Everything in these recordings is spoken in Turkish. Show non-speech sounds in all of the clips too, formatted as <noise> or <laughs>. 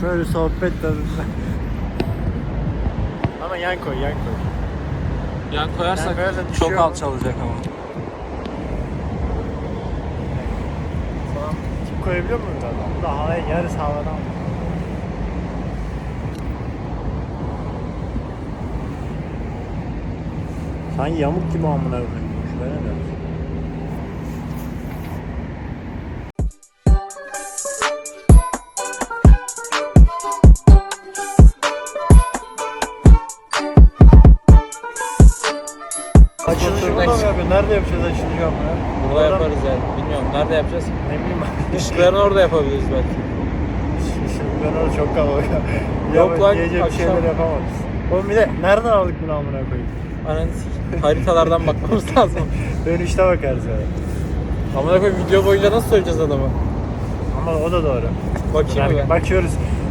Şöyle sohbet tadında. Ama yan koy, yan koy. Yan koyarsak Yan koyarsan çok düşüyor. alçalacak ama. Tamam. Tip koyabiliyor muyum daha? Bu da havaya yarısı havadan. Sanki yamuk gibi amına koyayım. Şuraya ne Işıklarını orada yapabiliriz belki. Ben orada çok kalabalık. <laughs> Yok lan, Gece bir akşam. şeyler yapamayız. Oğlum bir de nereden aldık bunu amına koyayım? Ananı Haritalardan bakmamız <laughs> lazım. Dönüşte bakarız ya. Amına koyayım video boyunca nasıl söyleyeceğiz adama? Ama o da doğru. Bakayım Bak- ben. bakıyoruz.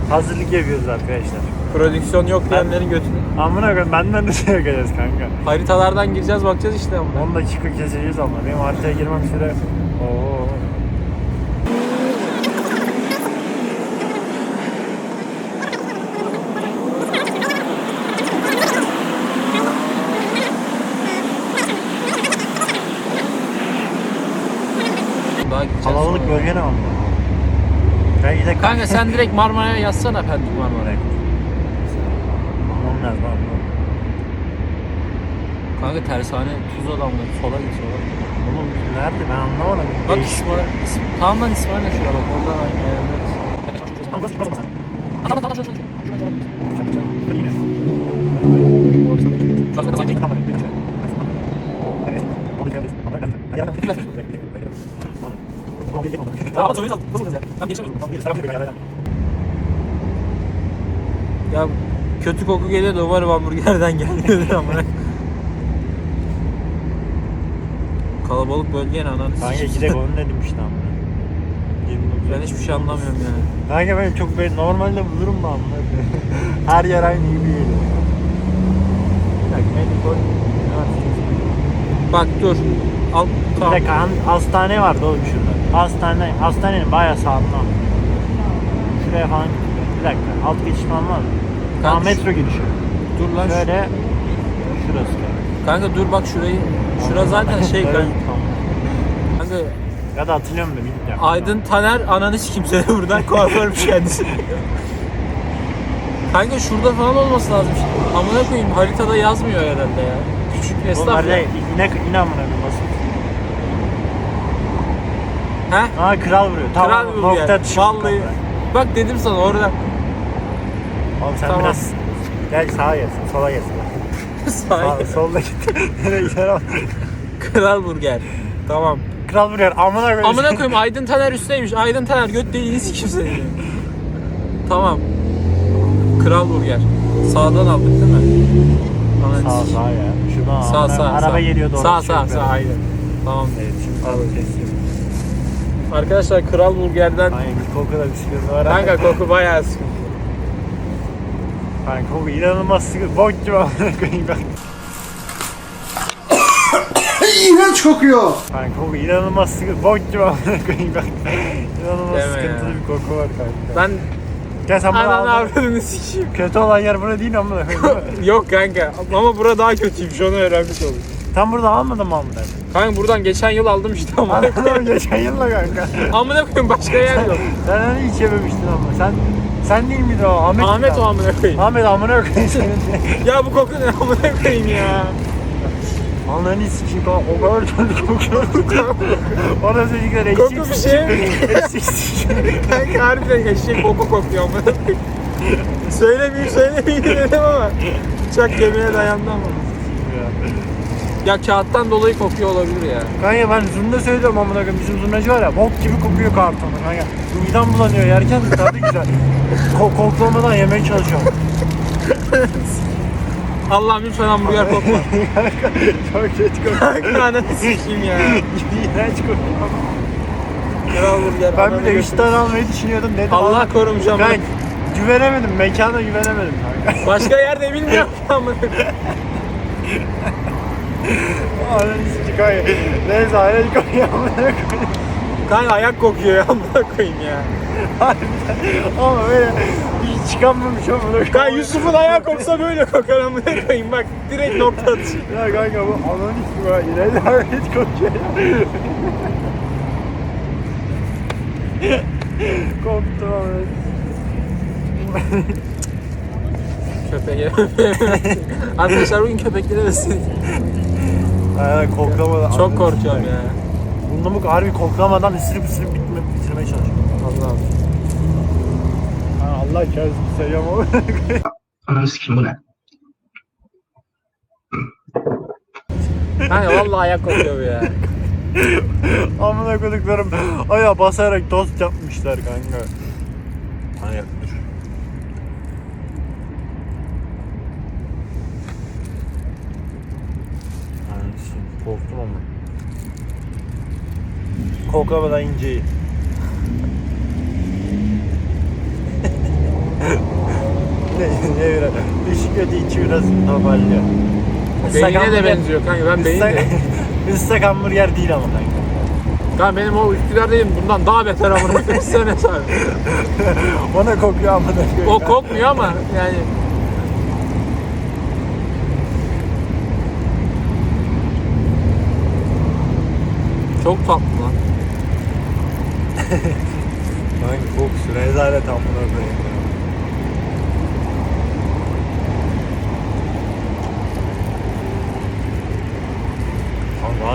Hazırlık yapıyoruz arkadaşlar. Prodüksiyon yok diyenlerin götünü. Amına koyayım benden de <laughs> şey yapacağız kanka. Haritalardan gireceğiz bakacağız işte amına. 10 dakika keseceğiz ama benim haritaya girmem süre. Oo. Daha gideceğiz Kalabalık sonra. bölge ne ama? Kanka gidelim. Kanka sen direkt Marmara'ya yazsana Pendik Marmara'ya. Olmaz lan. Kanka tersane tuz adamları sola git sola. Oğlum nerede ben anlamadım. Bak. İsmail, İsmail, tamam lan İsmail'le şuraya bak orada <laughs> <laughs> <laughs> aynı yerinde. Ya kötü koku geliyor da umarım hamburgerden gelmiyordur ama. Kalabalık bölge ne ananı Kanka sikeyim. gidelim onu <laughs> dedim işte ama. Ben hiçbir şey anlamıyorum yani. Kanka ben çok böyle normalde bulurum da <laughs> amına. Her yer aynı gibi geliyor. Bir dakika beni koy. Bak dur. Al Bir dakika han- hastane vardı oğlum şurada. Hastane, hastanenin bayağı sağında. Şuraya falan bir dakika alt geçiş falan var mı? Kanka Aa, metro girişi. Dur lan. Şöyle şurası. Kanka dur bak şurayı. Şura zaten şey Böyle kanka. tamam. Kanka Ya da hatırlıyorum da bilmiyorum. Aydın Taner ananı sikim seni buradan kuaförmüş kendisi. Kanka şurada falan olması lazım. Amına koyayım haritada yazmıyor herhalde ya. Küçük esnaf Onlar da yine yine amına koyayım basın. He? Aa kral vuruyor. Tamam. Kral bir nokta yer. atışı Vallahi. Bak dedim sana orada. Oğlum sen Tamam. biraz gel sağa gelsin, sola gelsin. <laughs> Sağ, Sahi. solda git. <laughs> Nereye gider ama. Kral Burger. Tamam. Kral vuruyor. Amına koyayım. Amına <laughs> koyayım Aydın Taner üstteymiş. Aydın Taner göt deliğini sikim seni. tamam. Kral Burger. Sağdan aldık değil mi? Ananı Sağ sikeyim. sağ ya. Şuradan Sağ amına- sağ. Araba sağ. geliyor doğru. Sağ sağ sağ aynen. Tamam. Evet şimdi sağ kesiyor. Arkadaşlar Kral Burger'den Aynen koku da bir sıkıntı var. kanka koku bayağı sıkıntı. Kanka koku inanılmaz sıkıntı. Bok gibi amına koyayım ben. İğrenç kokuyor. Kanka koku inanılmaz sıkıntı. Bok gibi amına koyayım ben. İnanılmaz Deme sıkıntılı ya. bir koku var kanka. Ben Gel sen bunu ananı al. avradını sikeyim. Kötü olan yer bura değil amına koyayım. değil mi? <laughs> Yok kanka ama bura daha kötüymüş onu öğrenmiş oldum. Tam burada almadın mı amına? Kanka buradan geçen yıl aldım işte ama. Anladım geçen yılla kanka. <laughs> Amına koyayım başka yer yok. Sen hani hiç yememiştin ama. Sen sen değil miydin o? Ahmet Ahmet o amına koyayım. Ahmet amına koyayım senin. <laughs> Ya bu koku ne amına koyayım ya. Ananı sikeyim o o kadar kötü kokuyor. Ona çocuklar eşek Koku bir şey mi? <laughs> Eşek sikeyim. Kanka harbiden eşek koku kokuyor koyayım. Söylemeyeyim söylemeyeyim dedim ama. Bıçak kemiğe dayandı ama. Ya kağıttan dolayı kokuyor olabilir ya. Kanka ben zurna söylüyorum amına koyayım. Bizim zurnacı var ya bok gibi kokuyor kartonu kanka. Midem bulanıyor yerken de tadı güzel. Ko koklamadan yemeye çalışıyorum. <laughs> Allah'ım lütfen hamburger <laughs> kokma. Çok kötü kokuyor. Ananı sikeyim ya. İğrenç kokuyor. Kral burger. Ben bir de 3 götür. tane almayı düşünüyordum. Dedim Allah al- korumuş ama. Ben güvenemedim. Mekana güvenemedim kanka. <laughs> Başka yerde bilmiyorum ama. Ananı sikeyim kanka. Neyse ayrı kokuyor amına koyayım. Kanka ayak kokuyor ya amına koyayım ya. Ama böyle Hiç çıkamamış koyayım. Kanka Yusuf'un ayağı koksa böyle kokar amına koyayım bak direkt nokta atışı. Ya kanka bu ananı ismi var. İleride hiç kokuyor ya. Koptum amına. Köpeğe. <laughs> Arkadaşlar bugün köpeklere besledik. Aynen koklamadan. Çok korkuyorum ya. Bunda bu harbi koklamadan ısırıp ısırıp bitirmeye çalışıyorum. Allah'ım. Ha, Allah kahretsin seviyorum ama. <laughs> Ananı sikim bu ne? Kanka vallahi ayak kokuyor bu ya. <laughs> Amına koyduklarım aya basarak tost yapmışlar kanka. Ayak dur. Anasını korktum ama. Koklamadan inceyi. Ne, ne biraz. Işık kötü içi biraz toparlıyor. Beynine de benziyor kanka ben beyin de. <laughs> Islak hamburger değil ama kanka. Kanka benim o Üsküdar'dayım bundan daha beter amına koyayım. <laughs> sene sonra. Ona kokuyor amına koyayım. O kokmuyor ama yani Çok tatlı lan. <laughs> Hangi kokusu rezalet amına koyayım.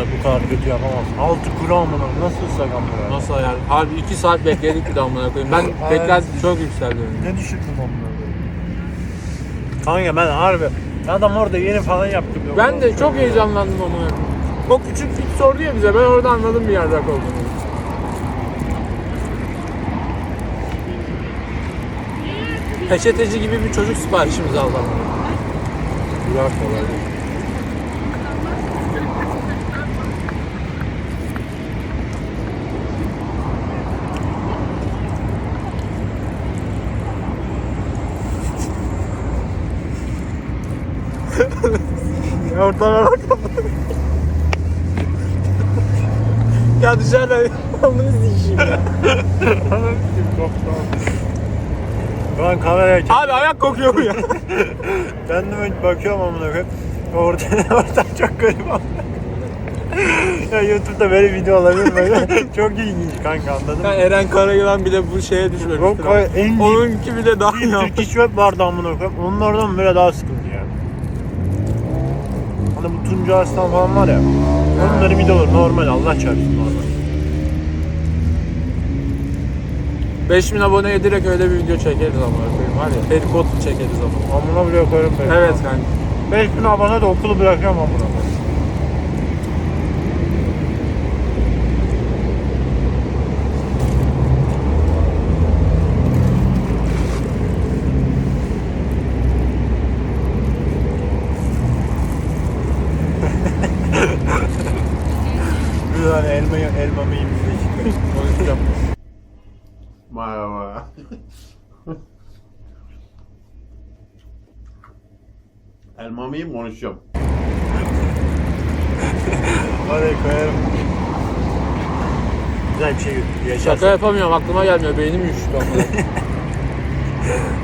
Abi bu kadar kötü yapamaz. Altı kuru amına nasıl ıslak amına? Nasıl yani? Harbi 2 saat bekledik bir de amına koyayım. Ben Aynen. beklenti çok yükseldi. benim. Ne düşürdün amına koyayım? Kanka ben harbi adam orada yeni falan yaptı. bir Ben de çok heyecanlandım amına koyayım. O küçük fit sordu ya bize ben orada anladım bir yerde olduğunu. Peçeteci gibi bir çocuk siparişimizi aldı. Güzel kolay. Ya Ortama bak. Ya dışarıda amını sikeyim ya. Ben kameraya çek. Abi ayak kokuyor bu ya. Böyle bakıyorum amına koyayım. Orada <laughs> orada çok garip ya YouTube'da böyle video olabilir böyle. <laughs> çok ilginç kanka anladın Ya mı? Eren Karayılan bile bu şeye düşmemiş. Yok, en- Onunki bile daha iyi. Türk web vardı amına koyayım. Onun oradan böyle daha sıkıntı bu Tunca Arslan falan var ya. Onların videoları normal Allah çarpsın normal. 5000 aboneye direkt öyle bir video çekeriz ama koyayım var ya. Perikot çekeriz ama. Amına bile koyarım ben. Evet kanka. 5000 abone de okulu bırakıyorum amına koyayım. Bir tane elma, elmamı yiyeyim bir de Konuşacağım. Merhaba. Elmamı yiyeyim konuşuyorum. Oraya koyarım. Güzel bir şey yaşarsın. Şaka yapamıyorum aklıma gelmiyor beynim üşüdü ama.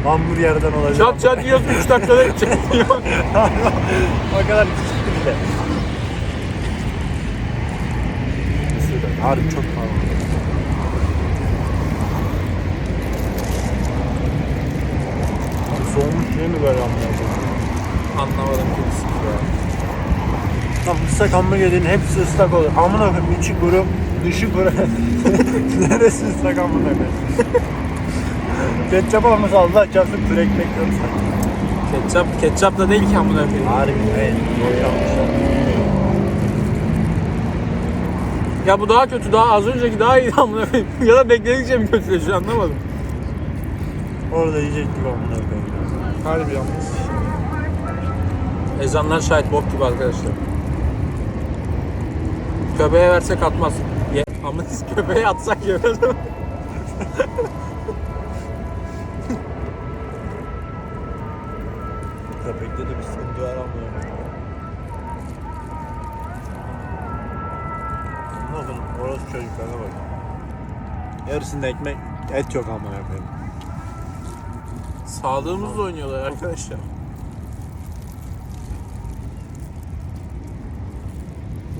<laughs> Hamburgerden olacak. çat çat yiyorsun 3 dakikada çekiyor. <laughs> o kadar küçüktü bir de. Harbi çok pahalı. Abi değil mi böyle hamburger? Anlamadım ki ya. Tam ıslak hamburgerin hepsi ıslak olur. Amına koyayım içi kuru, dışı kuru. <laughs> Neresi ıslak amına koyayım? <laughs> Ketçap olmasa Allah çarpsın kuru ekmek görürsen. Ketçap, ketçap da değil ki amına koyayım. Harbi. Çok yanlış. Ya bu daha kötü, daha az önceki daha iyi amına koyayım. <laughs> ya da bekledikçe mi kötüleşiyor anlamadım. Orada yiyecektik amına koyayım. Harbi yalnız. Ezanlar şahit bok gibi arkadaşlar. Köpeğe versek atmaz. Ye ama biz köpeğe atsak yemez. <laughs> Köpekte de bir sıkıntı var. Amına koyayım orası çocuklara bak. Yarısında ekmek et yok amına koyayım. Sağlığımızla oynuyorlar arkadaşlar.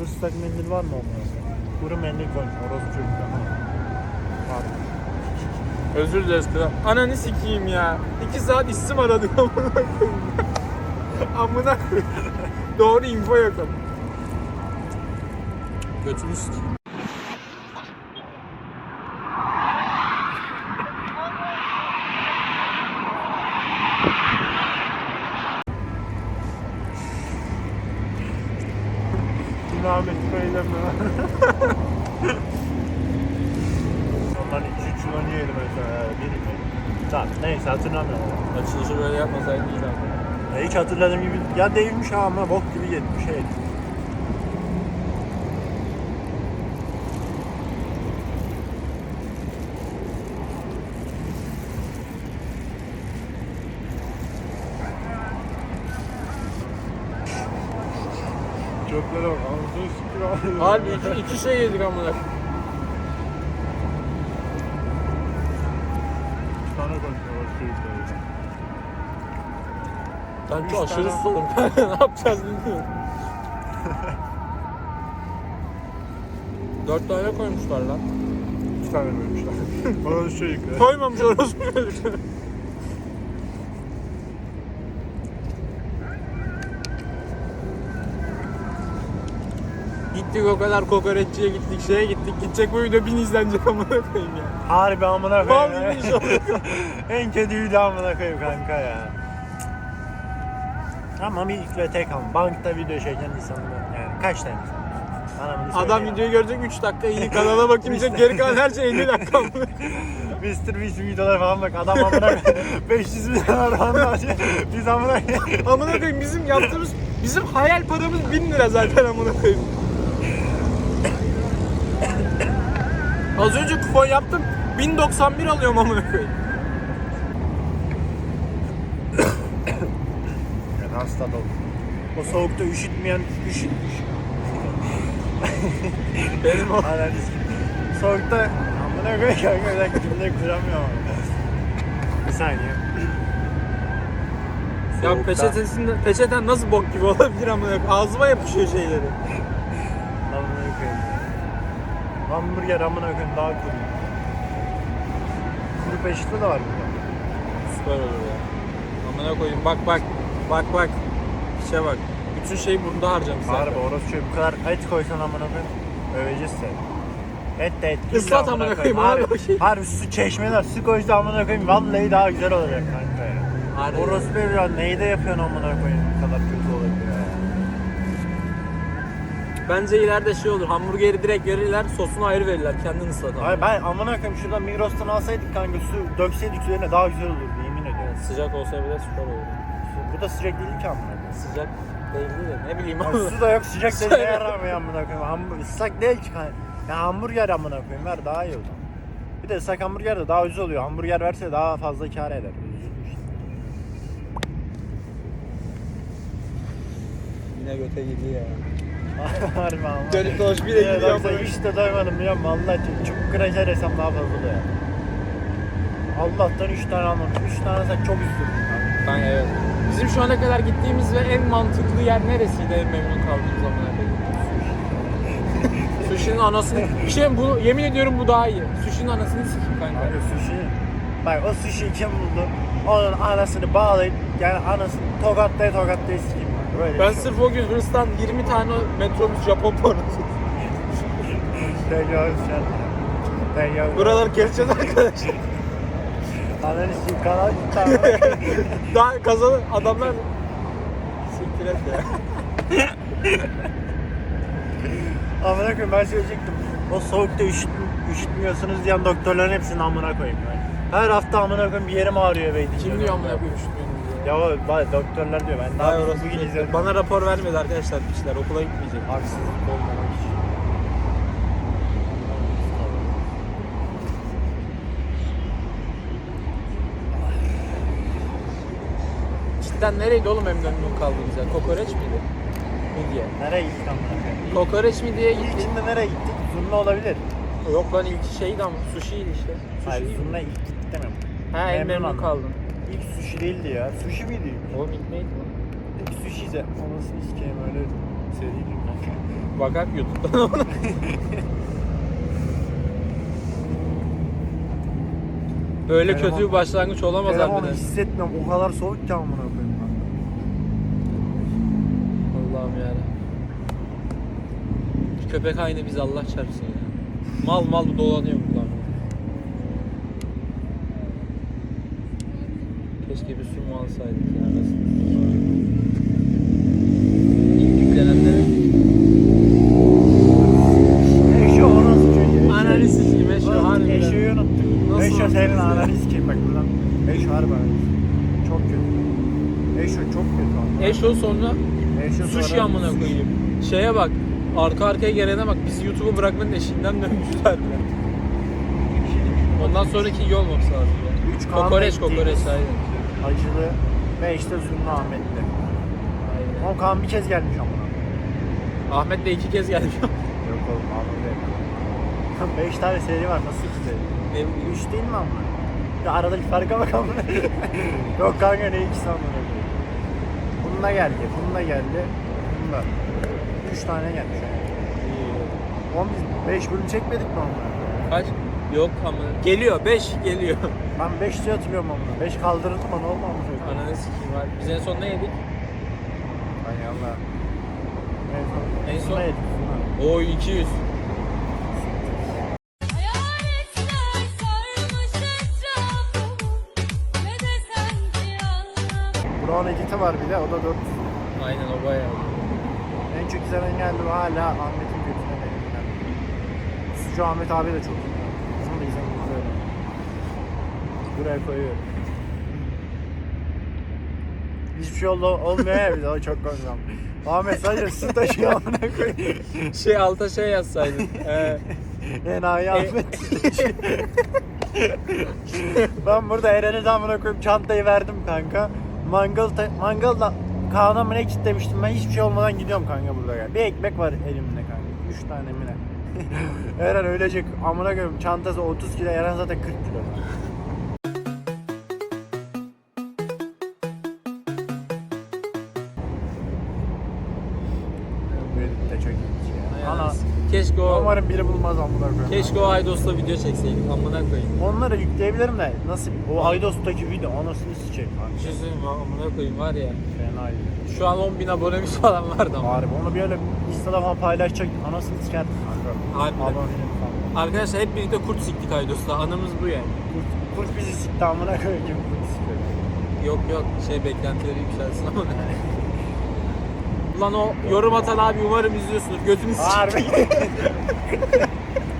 Islak mendil var mı onlarda? Kuru mendil koymuş. Orası çocuklar. Var. Özür dileriz kral. Ananı sikeyim ya. İki saat isim aradık amına koyayım. amına koyayım. Doğru info yok ama. Götünü sikeyim. Dinamik söyleme. Ondan 2-3 yıl önce yedim mesela. Biri mi? Tamam neyse hatırlamıyorum. Açılışı böyle yapmasaydın iyiydi ama. Ya hiç hatırladığım gibi ya değilmiş ha ama bok gibi yedim şey. Çöplere bak. Harbi iki, iki şey yedik amına. Sana konuşuyor çocuklar. Ben çok aşırı susadım. ne yapacağız bilmiyorum. Dört tane koymuşlar lan. İki tane koymuşlar. <laughs> Orası çocuklar. Koymamış orospu Gittik o kadar kokoreççiye gittik, şeye gittik. Gidecek bu video bin izlenecek amına koyayım ya. Harbi amına koyayım. Vallahi ya. inşallah. <laughs> en kötü video amına koyayım kanka ya. Ama bir ilk ve tek ama bankta video çeken insanlar yani kaç tane insan? Bana bunu Adam söyle videoyu görecek 3 dakika iyi <laughs> kanala bakayım diyecek geri kalan her şey 50 dakika. <laughs> Mr. Beast videoları falan bak adam amına koyayım <laughs> 500 bin dolar falan harcıyor. Biz amına. Amına koyayım bizim yaptığımız bizim hayal paramız 1000 lira zaten amına koyayım. Az önce kupon yaptım 1091 alıyorum amına koyayım. Yani hasta dolu. O soğukta üşütmeyen üşütmüş. Benim o. Analiz. Soğukta amına koyayım kanka bir dakika cümleyi kuramıyorum. Bir saniye. Ya Soğukta- peçeten nasıl bok gibi olabilir amına koyayım. Ağzıma yapışıyor şeyleri. Amına koyayım. Hamburger amına koyayım daha kuru. Kuru peşte de var burada. Süper olur ya. Amına koyayım bak bak. Bak bak. İşe bak. Bütün şeyi bunda harcamışlar. Harbi orası şöyle bu kadar et koysan amına koyayım. Öveceğiz seni. Et de et. değil Islat de amına koyayım, Harbi, da şey. harbi su çeşmeler su koysa amına koyayım. Vallahi daha güzel olacak kanka ya. Harbi. Orası be ya neyde yapıyorsun amına koyayım. Bu kadar kötü olabilir ya. Bence ileride şey olur. Hamburgeri direkt verirler, sosunu ayrı verirler. Kendin ıslat ama. Hayır ben amına koyayım şuradan Migros'tan alsaydık kanka su dökseydik üzerine daha güzel olurdu yemin ediyorum. Sıcak olsa bile süper olur. Bu da değil amına koyayım. Sıcak değildi de ne bileyim ama. su da yok sıcak <laughs> da ne yaramıyor amına koyayım. Hamburger ıslak değil ki. Ya hamburger amına koyayım ver daha iyi o zaman. Bir de ıslak hamburger de daha ucuz oluyor. Hamburger verse daha fazla kar eder. Yine göte gidiyor ya. <laughs> Harbi ama. Dönüp dolaşıp bir de gidiyor yoksa amına. hiç de doymadım biliyor musun? Allah için çok kıracak desem daha fazla ya. Allah'tan 3 tane almadım. 3 tane sen çok üzüldüm. Ben evet. Bizim şu ana kadar gittiğimiz ve en mantıklı yer neresiydi en memnun kaldığımız zamana kadar? <laughs> Sushi'nin anasını... Bir şey bu yemin ediyorum bu daha iyi. Sushi'nin anasını sikeyim kanka. Kanka sushi. Bak o sushi kim buldu? Onun anasını bağlayıp yani anasını tokatlaya tokatlaya sikeyim. bak. Böyle Ben bir şey sırf o gün Hırs'tan 20 tane metrobüs Japon pornosu. Tecavüz şart. Tecavüz. Buraları keseceğiz arkadaşlar. <laughs> Ananı gitti <laughs> Daha kazanı adamlar... Siktir et ya. Amına koyayım ben söyleyecektim. O soğukta üşüt, üşütmüyorsunuz diyen doktorların hepsini amına koyayım ben. Her hafta amına koyayım bir yerim ağrıyor beydi. Kim diyor amına koyayım üşütmüyorum diye. Ya o bak, doktorlar diyor ben orası bugün izledim. Bana rapor vermedi arkadaşlar kişiler okula gitmeyecek. Haksızlık olmamak Cidden nereydi oğlum memnun kaldığımız yer? Kokoreç miydi? Midye. Nereye gittik amına? Kokoreç mi diye gittik. İlkinde nereye gittik? Zurna olabilir. Yok lan ilk şeydi ama sushi'ydi işte. Sushi Hayır değil mi? İlk gittik demiyorum. Ha en Memnun oldum. kaldın. İlk sushi değildi ya. Sushi miydi? ilk? O ilk neydi lan? İlk sushi ise anasını sikeyim öyle seriydim kanka. <laughs> Bakak YouTube'dan ona. <laughs> Böyle kötü bir başlangıç olamaz Telefonu harbiden. hissetmiyorum. O kadar soğuk ki amına koyayım. lan. Allah'ım yani. Şu köpek aynı biz Allah çarpsın ya. Mal mal dolanıyor buradan. Keşke bir su mu alsaydık ya. Nasıl? İlk yüklenenlere. Eşo o nasıl çocuğu? Ananı sikeyim Eşo Lan harbiden. Eşo'yu unuttuk. Nasıl senin ya? ananı sikeyim bak buradan. Eşo harbi sikeyim. Çok kötü. Eşo çok kötü ama. Eşo sonra Eşo sushi sonra- amına koyayım. Şeye bak. Arka arkaya gelene bak. Bizi YouTube'u bırakmanın eşiğinden dönmüşler bile. Ondan sonraki iyi olması lazım ya. Üç Kokoreç bekliyoruz. kokoreç aynen. Acılı ve işte Zümrü Ahmet'le. aynen. Ama Kaan bir kez gelmiş amına. Ahmet de iki kez geldi. <laughs> Yok oğlum Ahmet Beş tane seri var nasıl iki seri? ne bileyim. Üç değil mi amına? Ya aradaki farka bak amına. <laughs> Yok kanka ne ikisi amına. Bununla geldi, bununla geldi, bununla. Üç tane gelmiş. Oğlum biz beş bölüm çekmedik mi amına? Kaç? Yok ama geliyor 5 geliyor. Ben beş diye hatırlıyorum amına. Beş kaldırıldı mı ne oldu amına? Ananı sikeyim var. Biz en son ne yedik? Ay Allah. En son, En son- Zuna yedik. O 200. Hayaletler sarmış etrafımı Ne desem ki anlamam Brown editi var bir de o da 400. Aynen o bayağı. En çok izlenen geldi ve hala Ahmet'in götüne değdiler. Sucu Ahmet abi de çok iyi. Bizim de izlememiz öyle. Buraya koyuyorum. Hiçbir şey oldu, olmuyor ya bir o çok ama. Ahmet sadece su taşıyor amına koyayım. Şey alta şey yazsaydın. Ee, Enayi Ahmet. ben burada Eren'e de amına koyup çantayı verdim kanka. Mangal ta- mangalda Kaan'a mı ne kitlemiştim ben hiçbir şey olmadan gidiyorum kanka burada ya. Bir ekmek var elimde kanka. 3 tane mi ne? <laughs> Eren ölecek amına koyayım çantası 30 kilo Eren zaten 40 kilo. Ya. Ana Keşke o umarım biri bulmaz amına koyayım. Keşke o Aydos'la video çekseydik. Amına koyayım. Onları yükleyebilirim de nasıl o Aydos'taki video anasını sikeyim Bir şey söyleyeyim mi? Amına koyayım var ya. Fena iyi. Şu an 10 bin abonemiz falan vardı ama. Harbi onu bir öyle Insta'da falan paylaşacak anasını sikerdim kanka. Harbiden. Falan. Arkadaşlar hep birlikte kurt siktik Aydos'la. Anımız bu yani. Kurt, kurt bizi sikti amına koyayım kim kurt sikiyor. Yok yok şey beklentileri yükselsin ama. <laughs> Lan o yorum atan abi umarım izliyorsunuz. Götünü Harbi. sikeyim.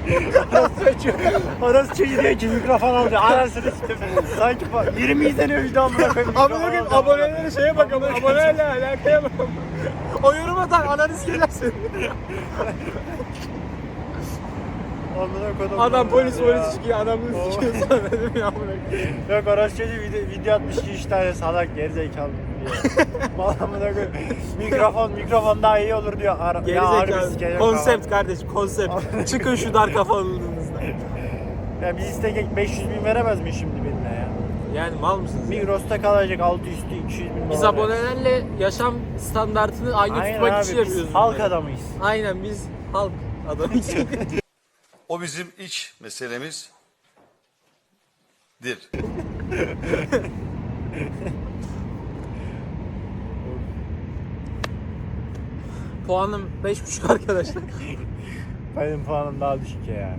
<laughs> Orası çocuğu. Diyor ki mikrofon alıyor. Anasını siktim. Sanki fa- 20 izleniyor video amına koyayım. Amına koyayım abonelere şeye bak ama abonelerle alakaya bak. O yorum atan ananı sikersin. Amına koydum. Adam polis polis çıkıyor adamını sikiyor <laughs> sana dedim ya amına koyayım. Yok orası çocuğu video, video atmış ki 3 tane salak gerizekalı diyor. Mal amına koyayım. Mikrofon mikrofon daha iyi olur diyor. Ara, ya harbi sikeceğim Konsept kardeşim konsept. Çıkın şu dar kafalılığınızdan. Ya biz istek 500 bin veremez mi şimdi birine ya? Yani mal mısınız? Migros'ta kalacak altı üstü 200 bin Biz abonelerle yaşam standartını aynı Aynen tutmak abi için biz yapıyoruz. halk bunları. adamıyız. Aynen biz halk adamıyız. <laughs> O bizim iç meselemiz <laughs> Puanım 5.5 arkadaşlar. <laughs> Benim puanım daha düşük ya.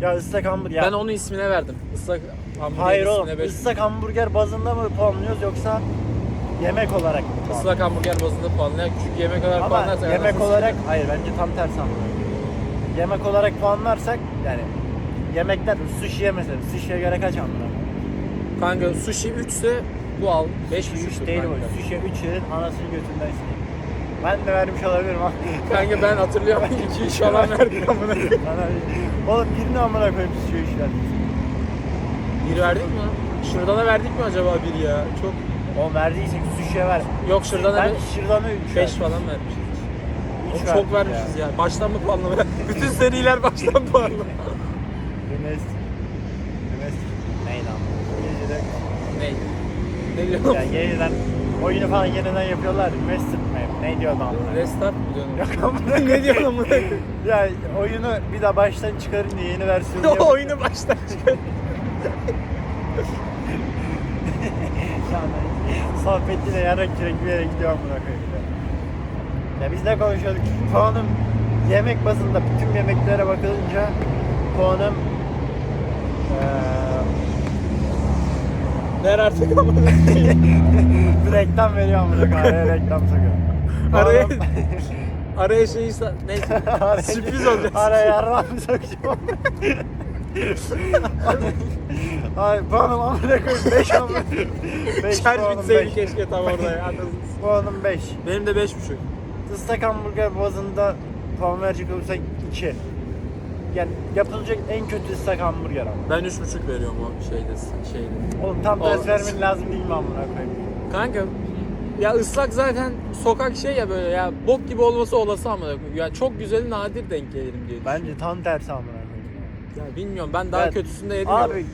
Ya ıslak hamburger. Ben onun ismine verdim. Islak hamburger Hayır oğlum. ismine beş- Islak hamburger bazında mı puanlıyoruz yoksa yemek olarak mı? puanlıyoruz? Islak hamburger bazında puanlayan küçük yemek olarak Ama puanlarsak yemek anasını olarak hayır bence tam tersi ama. Yemek olarak puanlarsak yani yemekler sushi'ye mesela sushi'ye göre kaç amına? Kanka sushi 3 ise bu al 5 Sushi 3 3 değil bu. Sushi'ye 3 yerin anasını götünden. Ben de vermiş olabilirim ama. Kanka ben hatırlıyorum 2 3 falan verdik amına. Oğlum birini amına koyayım 3 verdim. Bir verdik mi? Şırdana verdik mi acaba bir ya? Çok Oğlum verdiysek sushi'ye ver. Yok şırdana ben be- şırdanı 3 5 falan vermişiz. Üç Oğlum verdik çok vermişiz ya. Baştan mı puanlama? <laughs> Bütün seriler baştan puanlama. Domestik. Domestik. Neydi ama? İngilizce'de ne? Ne diyorsun? Yani yeniden oyunu falan yeniden yapıyorlar. Mı? Ne diyordu amına? Restart mı diyorsun? Yok amına <laughs> ne diyorsun amına? Ya oyunu bir daha baştan çıkarınca yeni versiyonu <laughs> o oyunu baştan çıkar. <laughs> Yani sohbetiyle yarak yürek bir yere gidiyor amına koyayım. Ya biz ne konuşuyorduk? Puanım yemek bazında bütün yemeklere bakılınca puanım eee Ver artık amına. reklam veriyor amına koyayım. Reklam sokuyor. Araya <laughs> araya şeyi sa- neyse <laughs> <laughs> sürpriz olacak. Araya yarram sokacağım. Ay puanım amına koyayım 5 amına. 5 Şarj puanım bitseydi 5. keşke tam orada ya. anladın. Puanım 5. Benim de beş buçuk. Islak hamburger bazında puan verecek olursak 2. Yani yapılacak en kötü ıslak hamburger ama. Ben üç buçuk veriyorum o şeyde şeyde. Oğlum tam Olmaz. ters vermen lazım değil mi amına koyayım? Kanka ya ıslak zaten sokak şey ya böyle ya bok gibi olması olası ama ya çok güzeli nadir denk gelirim diye. Bence tam tersi amına koyayım. Ya bilmiyorum ben daha Ben- kötüsünü de yedim. ya. Abi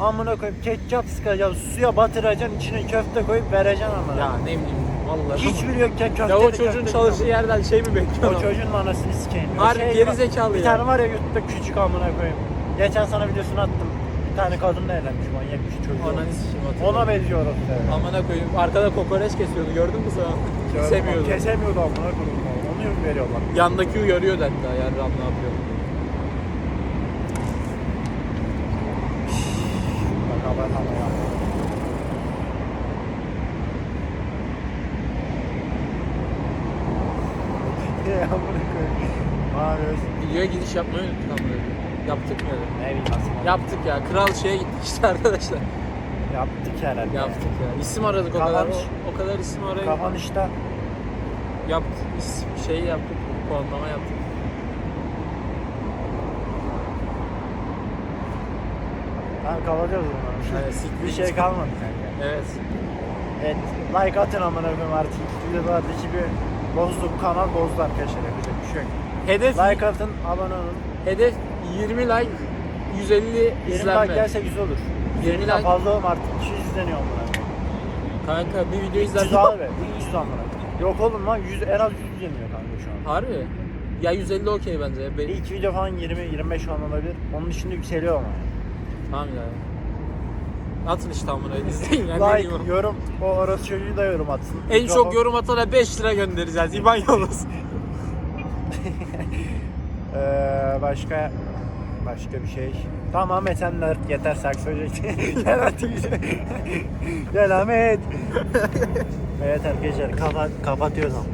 amına koyayım ketçap sıkacaksın, suya batıracaksın, içine köfte koyup vereceksin amına. Ya ne bileyim vallahi. Hiçbiri yokken köfte ya o de çocuğun köfte çalıştığı yok. yerden şey mi O bekliyorsun? çocuğun anasını sikeyim. O Harbi şey geri zekalı Bir ya. tane var ya YouTube'da küçük amına koyayım. Geçen sana videosunu attım. Bir tane kadınla evlenmiş manyak bir çocuk. Ananı sikeyim hatırlıyorum. Ona benziyor o da. Amına koyayım arkada kokoreç kesiyordu gördün mü sen? Kesemiyordu. Kesemiyordu amına koyayım. Onu yok veriyorlar. Yandaki uyarıyor da hatta yarram ne yapıyor. Bak abartma ya. <laughs> Ya amına koyayım. Gidiş yapmayı unuttuk amına koyayım. Yaptık mı? öyle? Ne bileyim aslında. Yaptık ya. Kral şeye gittik işte <laughs> arkadaşlar. Yaptık herhalde. Yaptık ya. İsim aradık o kadar. O, o kadar isim arayıp Kapanışta yaptık. İsim şeyi yaptık. Puanlama yaptık. tamam kapatıyoruz bunları. Evet, siktir bir şey git. kalmadı kanka. Evet. Evet, like atın amına koyayım artık. Videolardaki bir bozdu bu kanal bozdu arkadaşlar yapacak bir şey yok. Hedef Like atın, abone olun. hedef 20 like 150 20 izlenme. like gelse güzel olur. 20 20'den like- fazla oğlum artık 200 izleniyor koyayım. Kanka bir video 300 izlenme. abi, 300 amına. Yok oğlum lan 100, en az 100 izleniyor kanka şu an. Harbi. Ya 150 okey bence. Be- İlk video falan 20-25 falan olabilir. Onun dışında yükseliyor ama. tamam ya. Atın işte amına izleyin yani. like, diyeyim. yorum, o orası çocuğu da yorum atsın. En Mikrofon- çok yorum atana 5 lira göndereceğiz. İban yollasın. <laughs> Ee, başka başka bir şey. Tamam Ahmet sen de yeter şarkı söyleyecektin. <laughs> Gel artık. <laughs> Gel Ahmet. <laughs> evet arkadaşlar kapat, kapatıyoruz ama.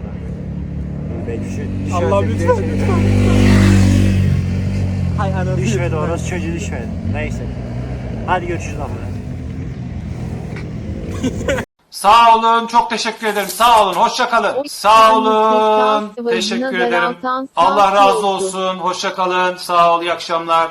Allah lütfen lütfen. Hay ananı. Düşmedi orası çocuğu düşmedi. Neyse. Hadi görüşürüz ama. Sağ olun, çok teşekkür ederim. Sağ olun, hoşça kalın. Sağ olun, teşekkür ederim. Allah razı olsun, hoşça kalın. Sağ ol, iyi akşamlar.